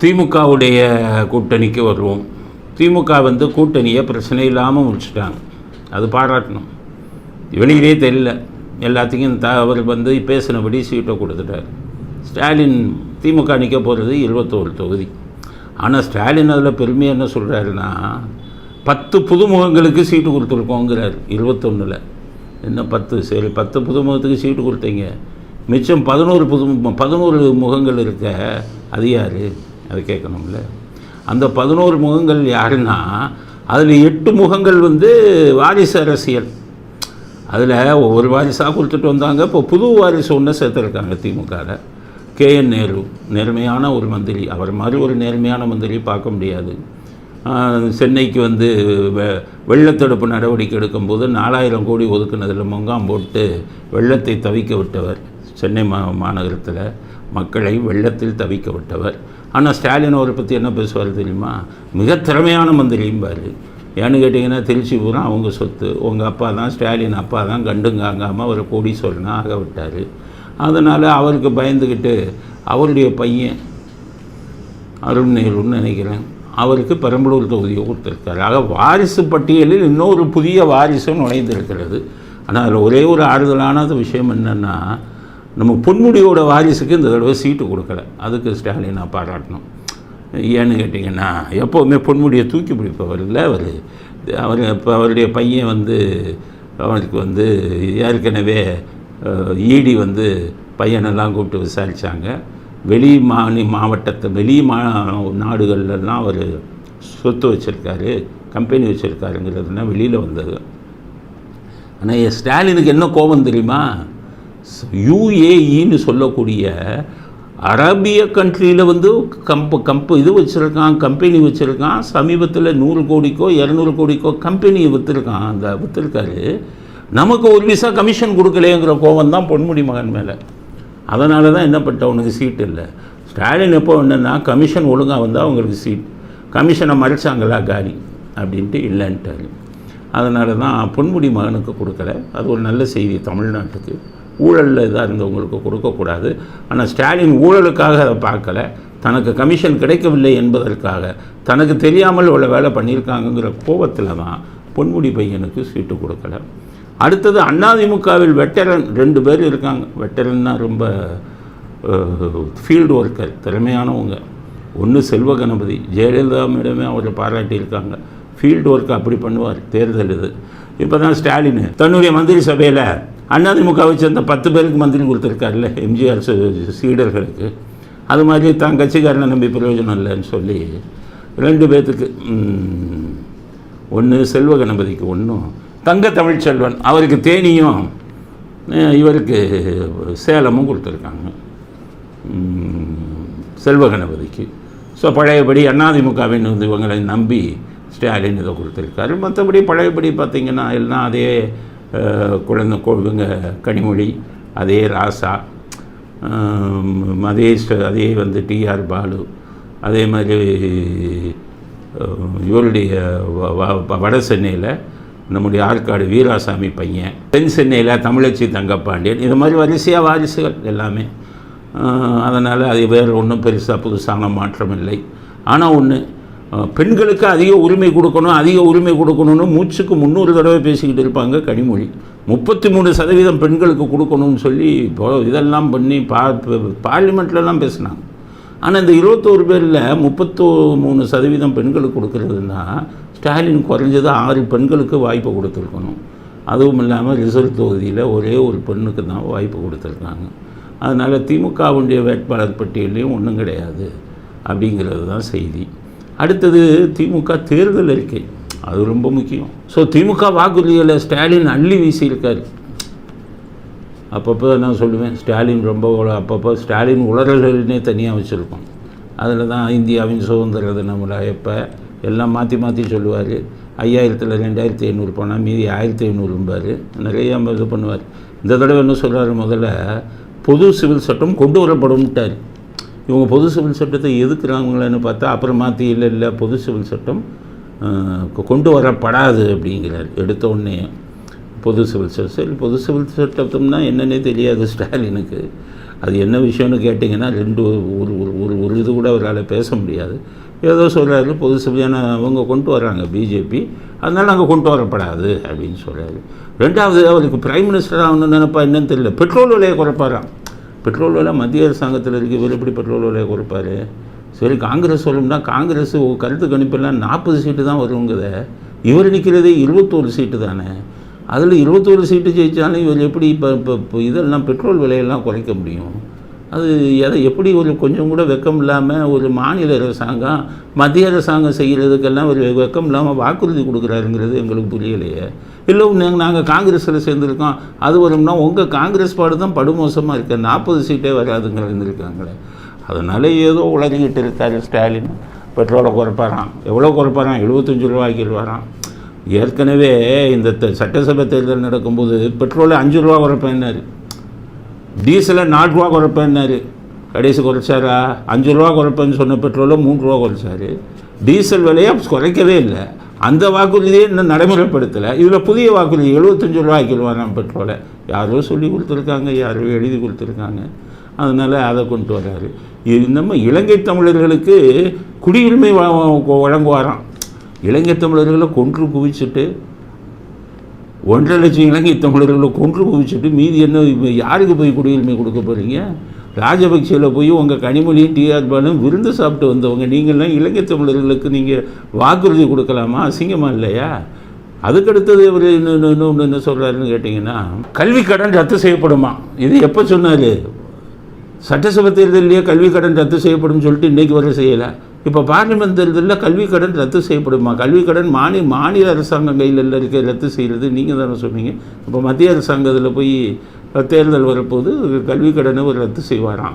திமுகவுடைய கூட்டணிக்கு வருவோம். திமுக வந்து கூட்டணியை பிரச்சனை இல்லாமல் முடிச்சுட்டாங்க. அது பாராட்டணும். வெளியிலே தெரியல. எல்லாத்துக்கும் த அவர் வந்து பேசினபடி சீட்டை கொடுத்துட்டார். ஸ்டாலின் திமுக நிற்க போகிறது இருபத்தோரு தொகுதி. ஆனால் ஸ்டாலின் அதில் பெருமையாக என்ன சொல்கிறாருன்னா பத்து புதுமுகங்களுக்கு சீட்டு கொடுத்துருக்கோங்கிறார் இருபத்தொன்னில். என்ன பத்து? சரி பத்து புதுமுகத்துக்கு சீட்டு கொடுத்தீங்க. மிச்சம் பதினோரு புது பதினோரு முகங்கள் இருக்க அது யார்? அது கேட்கணும்ல. அந்த பதினோரு முகங்கள் யாருன்னா அதில் எட்டு முகங்கள் வந்து வாரிசு அரசியல். அதில் ஒவ்வொரு வாரிசாக கொடுத்துட்டு வந்தாங்க. இப்போ புது வாரிசு ஒன்று சேர்த்துருக்காங்க திமுகவில் கேஎன் நேரு நேர்மையான ஒரு மந்திரி. அவர் மாதிரி ஒரு நேர்மையான மந்திரி பார்க்க முடியாது. சென்னைக்கு வந்து வெ வெள்ளத்தடுப்பு நடவடிக்கை எடுக்கும்போது நாலாயிரம் கோடி ஒதுக்குனதில் முகாம் போட்டு வெள்ளத்தை தவிக்க விட்டவர். சென்னை மா மாநகரத்தில் மக்களை வெள்ளத்தில் தவிக்க விட்டவர். ஆனால் ஸ்டாலின் அவரை பற்றி என்ன பேசுவார் தெரியுமா? மிக திறமையான மந்திரியும்பார் ஏன்னு கேட்டிங்கன்னா திருச்சி பூரா அவங்க சொத்து. உங்கள் அப்பா தான் ஸ்டாலின் அப்பா தான் கண்டுங்காங்காமல் அவரை கோடீஸ்வரனாக ஆக விட்டார். அதனால் அவருக்கு பயந்துக்கிட்டு அவருடைய பையன் அருண் நேருன்னு நினைக்கிறேன் அவருக்கு பெரம்பலூர் தொகுதியை கொடுத்துருக்காரு. ஆக வாரிசு பட்டியலில் இன்னொரு புதிய வாரிசும் நுழைந்திருக்கிறது. ஆனால் அதில் ஒரே ஒரு ஆறுதலான விஷயம் என்னென்னா நம்ம பொன்முடியோட வாரிசுக்கு இந்த தடவை சீட்டு கொடுக்கல. அதுக்கு ஸ்டாலின் நான் பாராட்டணும். ஏன்னு கேட்டிங்கன்னா எப்போவுமே பொன்முடியை தூக்கி பிடிப்பவர் இல்லை. அவர் அவர் இப்போ அவருடைய பையன் வந்து அவருக்கு வந்து ஏற்கனவே ஈடி வந்து பையனெல்லாம் கூப்பிட்டு விசாரித்தாங்க வெளி மாநி மாவட்டத்தை வெளி மா நாடுகள்லாம் அவர் சொத்து வச்சுருக்காரு கம்பெனி வச்சுருக்காருங்கிறதுனா வெளியில் வந்தது. ஆனால் ஸ்டாலினுக்கு என்ன கோபம் தெரியுமா? யூஏஇன்னு சொல்லக்கூடிய அரபிய கண்ட்ரியில் வந்து கம்ப கம்ப இது வச்சுருக்கான் கம்பெனி வச்சுருக்கான். சமீபத்தில் நூறு கோடிக்கோ இரநூறு கோடிக்கோ கம்பெனியை விற்றுருக்கான் அந்த விற்றுருக்காரு நமக்கு ஒரு விசா கமிஷன் கொடுக்கலையேங்கிற கோபம் தான் பொன்முடி மகன் மேலே. அதனால தான் என்ன பண்ணிட்ட உனக்கு சீட் இல்லை. ஸ்டாலின் எப்போ என்னென்னா கமிஷன் ஒழுங்காக வந்தால் அவங்களுக்கு சீட். கமிஷனை மறைச்சாங்களா காரி அப்படின்ட்டு இல்லைன்ட்டாரு. அதனால தான் பொன்முடி மகனுக்கு கொடுக்கல. அது ஒரு நல்ல செய்தி தமிழ்நாட்டுக்கு. ஊழலில் இதாக இருந்தவங்களுக்கு கொடுக்கக்கூடாது. ஆனால் ஸ்டாலின் ஊழலுக்காக அதை பார்க்கல. தனக்கு கமிஷன் கிடைக்கவில்லை என்பதற்காக. தனக்கு தெரியாமல் உள்ள வேலை பண்ணியிருக்காங்கங்கிற கோபத்தில் தான் பொன்முடி பையனுக்கு சீட்டு கொடுக்கல. அடுத்தது அதிமுகவில் வெட்டரன் ரெண்டு பேர் இருக்காங்க. வெட்டரன்னா ரொம்ப ஃபீல்டு ஒர்க்கர் திறமையானவங்க. ஒன்று செல்வ கணபதி ஜெயலலிதா மேடமே அவரை பாராட்டியிருக்காங்க. ஃபீல்டு ஒர்க் அப்படி பண்ணுவார் தேர்தல் இது. இப்போ தான் ஸ்டாலின். தன்னுடைய மந்திரி சபையில் அதிமுகவை சேர்ந்த பத்து பேருக்கு மந்திரி கொடுத்துருக்காருல்ல எம்ஜிஆர் சீடர்களுக்கு. அது மாதிரி தான் கட்சிக்காரனை நம்பி பிரயோஜனம் இல்லைன்னு சொல்லி ரெண்டு பேர்த்துக்கு ஒன்று செல்வ கணபதிக்கு ஒன்றும் தங்க தமிழ்ச்செல்வன் அவருக்கு தேனியும் இவருக்கு சேலமும் கொடுத்துருக்காங்க. செல்வ கணபதிக்கு. ஸோ பழையபடி அண்ணாதிமுகவின் வந்து இவங்களை நம்பி ஸ்டாலின் இதை கொடுத்துருக்காரு. மற்றபடி பழையபடி பார்த்திங்கன்னா எல்லாம் அதே குழந்தை கொ- இவங்க கனிமொழி அதே ராசா அதே அதே வந்து டிஆர் பாலு அதே மாதிரி இவருடைய வட சென்னையில் நம்முடைய ஆற்காடு வீராசாமி பையன் தென் சென்னையில் தமிழச்சி தங்கப்பாண்டியன் இது மாதிரி வரிசையாக வாரிசுகள் எல்லாமே. அதனால் அது வேறு ஒன்றும் பெருசாக புதுசான மாற்றம் இல்லை ஆனால் ஒன்று பெண்களுக்கு அதிக உரிமை கொடுக்கணும் அதிக உரிமை கொடுக்கணும்னு மூச்சுக்கு முந்நூறு தடவை பேசிக்கிட்டு இருப்பாங்க கனிமொழி. முப்பத்தி மூணு சதவீதம் பெண்களுக்கு கொடுக்கணும்னு சொல்லி இப்போ இதெல்லாம் பண்ணி பா பார்லிமெண்ட்லலாம் பேசினாங்க. ஆனால் இந்த இருபத்தோரு பேரில் முப்பத்தோ மூணு சதவீதம் பெண்களுக்கு கொடுக்கறதுன்னா ஸ்டாலின் குறைஞ்சது ஆறு பெண்களுக்கு வாய்ப்பு கொடுத்துருக்கணும். அதுவும் இல்லாமல் ரிசர்வ் தொகுதியில் ஒரே ஒரு பெண்ணுக்கு தான் வாய்ப்பு கொடுத்துருக்காங்க. அதனால் திமுகவுடைய வேட்பாளர் பட்டியலையும் ஒன்றும் கிடையாது. அப்படிங்கிறது தான் செய்தி. அடுத்தது திமுக தேர்தல் அறிக்கை. அது ரொம்ப முக்கியம். ஸோ திமுக வாக்குறுதிகளை ஸ்டாலின் அள்ளி வீசியிருக்காரு. அப்பப்போ நான் சொல்லுவேன் ஸ்டாலின் ரொம்ப அப்பப்போ ஸ்டாலின் உளறல்கள்னே தனியாக வச்சுருக்கோம். அதில் தான் இந்தியாவின் சுதந்திர தினம் விழா எப்போ எல்லாம் மாற்றி மாற்றி சொல்லுவார். ஐயாயிரத்தில் ரெண்டாயிரத்தி ஐநூறு போனால் மீதி ஆயிரத்தி ஐநூறும்பார் நிறைய இது பண்ணுவார். இந்த தடவை என்ன சொல்கிறார் முதல்ல பொது சிவில் சட்டம் கொண்டு வரப்படும்ட்டார். இவங்க பொது சிவில் சட்டத்தை எதுக்குறாங்களேன்னு பார்த்தா அப்புறம் மாற்றி இல்லை இல்லை பொது சிவில் சட்டம் கொண்டு வரப்படாது அப்படிங்கிறார். எடுத்த உடனே பொது சிவில் சட்டம் சரி பொது சிவில் சட்டம்னா என்னன்னே தெரியாது ஸ்டாலினுக்கு. அது என்ன விஷயம்னு கேட்டிங்கன்னா ரெண்டு ஒரு ஒரு ஒரு ஒரு இது கூட அவரால் பேச முடியாது. ஏதோ சொல்கிறாரு பொது சிவிலியான அவங்க கொண்டு வராங்க பிஜேபி அதனால் நாங்கள் கொண்டு வரப்படாது அப்படின்னு சொல்கிறாரு ரெண்டாவது அவருக்கு பிரைம் மினிஸ்டர் ஆகணும்னு நினைப்பா என்னன்னு தெரியல. பெட்ரோல் விலையை குறைப்பாரான் பெட்ரோல் விலை மத்திய அரசாங்கத்தில் இருக்கு. இவர் எப்படி பெட்ரோல் விலையை கொடுப்பார் சரி காங்கிரஸ் சொல்லணும்னா காங்கிரஸ் கருத்து கணிப்பெல்லாம் நாற்பது சீட்டு தான் வருங்கிறத இவர் நிற்கிறதே இருபத்தோரு சீட்டு தானே? அதில் இருபத்தோரு சீட்டு ஜெயித்தாலும் இவர் எப்படி இப்போ இப்போ இப்போ இதெல்லாம் பெட்ரோல் விலையெல்லாம் குறைக்க முடியும்? அது எதை எப்படி ஒரு கொஞ்சம் கூட வெக்கம் இல்லாமல் ஒரு மாநில அரசாங்கம் மத்திய அரசாங்கம் செய்கிறதுக்கெல்லாம் ஒரு வெக்கம் இல்லாமல் வாக்குறுதி கொடுக்குறாருங்கிறது எங்களுக்கு புரியலையே. இல்லை நாங்கள் நாங்கள் காங்கிரஸில் சேர்ந்துருக்கோம். அது வரும்னா உங்கள் காங்கிரஸ் பாடு தான் படுமோசமாக இருக்குது நாற்பது சீட்டே வராதுங்கிற இருந்திருக்காங்களே. அதனால் ஏதோ உலகிட்டு இருக்காரு ஸ்டாலின். பெட்ரோலை குறைப்பாரான் எவ்வளோ குறைப்பாரான் எழுபத்தஞ்சு ரூபாய்க்கு வரான் ஏற்கனவே இந்த த- சட்டசபை தேர்தல் நடக்கும்போது பெட்ரோலை அஞ்சு ரூபா குறைப்பேன்னாரு. டீசலை நாலு ரூபா குறைப்பேன்னாரு. கடைசி குறைச்சாரா? அஞ்சு ரூபா குறைப்பேன்னு சொன்ன பெட்ரோலை மூணு ரூபா குறைச்சாரு. டீசல் விலையை குறைக்கவே இல்லை. அந்த வாக்குறுதியை இன்னும் நடைமுறைப்படுத்தலை. இதில் புதிய வாக்குறுதி எழுபத்தஞ்சு ரூபாய்க்கு வரான் பெட்ரோலை யாரோ சொல்லி கொடுத்துருக்காங்க யாரோ எழுதி கொடுத்துருக்காங்க. அதனால் அதை கொண்டு வராரு. இது நம்ம இலங்கை தமிழர்களுக்கு குடியுரிமை வ- வழங்குவாராம். இலங்கை தமிழர்களை கொன்று குவிச்சுட்டு ஒன்றரை லட்சம் இலங்கை தமிழர்களை கொன்று குவிச்சுட்டு மீதி என்ன யாருக்கு போய் குடியுரிமை கொடுக்க போகிறீங்க ராஜபக்சேல போய் உங்கள் கனிமொழியும் டிஆர் பாலும் விருந்து சாப்பிட்டு வந்தவங்க நீங்கள்லாம் இலங்கை தமிழர்களுக்கு நீங்கள் வாக்குறுதி கொடுக்கலாமா? அசிங்கமாக இல்லையா? அதுக்கடுத்தது இவர் இன்னும் இன்னும் என்ன சொல்கிறாருன்னு கேட்டிங்கன்னா கல்வி கடன் ரத்து செய்யப்படுமா? இது எப்போ சொன்னார்? சட்டசபை தேர்தலையே கல்வி கடன் ரத்து செய்யப்படும் சொல்லிட்டு இன்றைக்கி வரை செய்யலை. இப்போ பார்லிமெண்ட் தேர்தலில் கல்வி கடன் ரத்து செய்யப்படுமா? கல்வி கடன் மாநில மாநில அரசாங்கம் கையில் இருக்க ரத்து செய்கிறது நீங்கள் தானே சொன்னீங்க. இப்போ மத்திய அரசாங்கத்தில் போய் தேர்தல் வரப்போது கல்வி கடனை ஒரு ரத்து செய்வாராம்.